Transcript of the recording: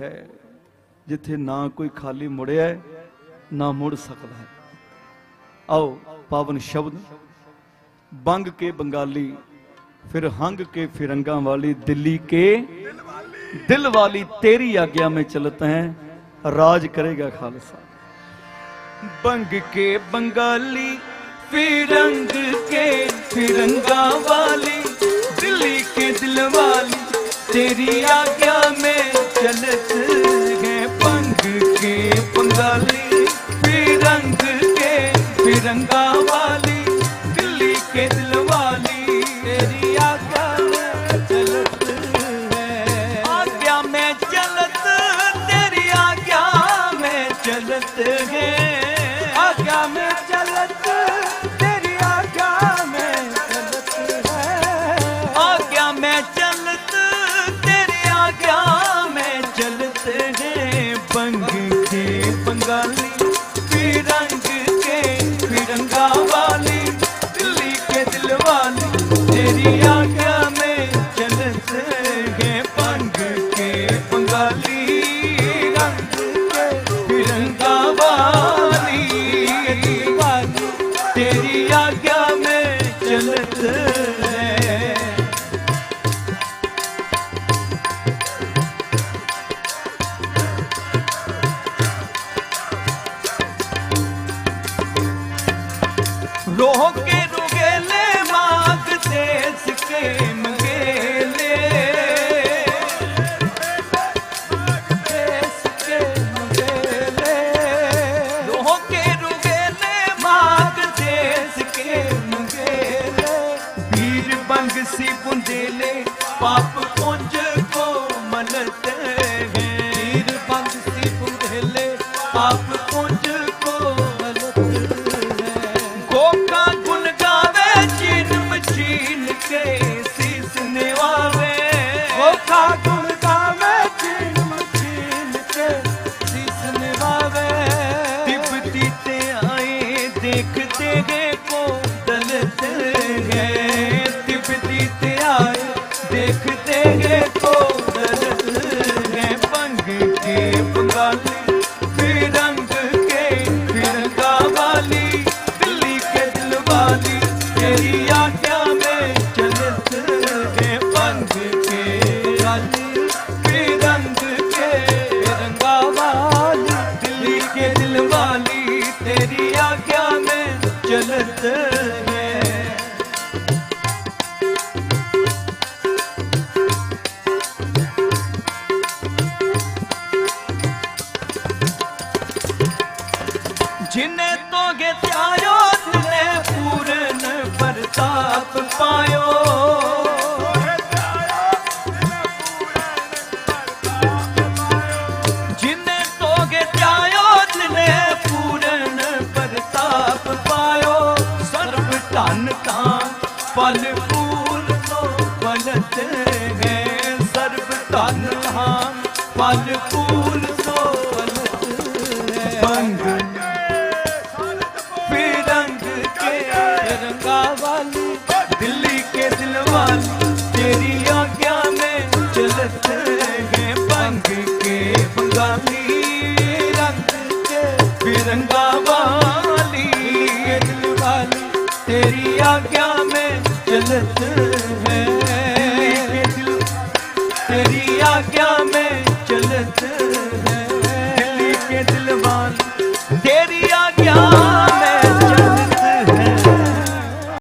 ਹੈ ਜਿੱਥੇ ਨਾ ਕੋਈ ਖਾਲੀ ਮੁੜਿਆ ਹੈ, ਨਾ ਮੁੜ ਸਕਦਾ ਹੈ ਆਓ ਪਾਵਨ ਸ਼ਬਦ ਬੰਗ ਕੇ ਬੰਗਾਲੀ ਫਿਰ ਹੰਗ ਕੇ ਫਿਰੰਗਾ ਵਾਲੀ ਦਿੱਲੀ ਕੇ ਦਿਲ ਵਾਲੀ तेरी आज्ञा में चलते हैं राज करेगा खालसा बंग के बंगाली फिरंग के फिरंगा वाली दिल्ली के दिल वाली तेरी आज्ञा चलत है आज्ञा में चलत, तेरी आज्ञा में चलत है। आज्ञा में चलत, तेरी आज्ञा में चलत है। बंग के बंगाली, फिरंग के फिरंगा वाली, दिल्ली के दिल वाली तेरी ਲੋਕੇ ਰੁਗੇਲੇ ਮਾਗਤੇ ਸਕੇ ਸੀ ਬੁੰਦੇਲੇ ਪਾਪ ਪੁੰਜ देगे जल ਧਨ ਕਾ ਫਲ ਫੂਲ ਤੋਂ ਬਣਤੇ ਹੈ। ਸਰਬ ਧਨ ਕਾ ਫਲ ਫੂਲ ਤੋਂ ਬਣਤੇ ਹੈ। ਬੰਗ ਬੇਰੰਗ ਕੇ ਰੰਗਾ की आज्ञा में चलत है तेरी आज्ञा में चलत है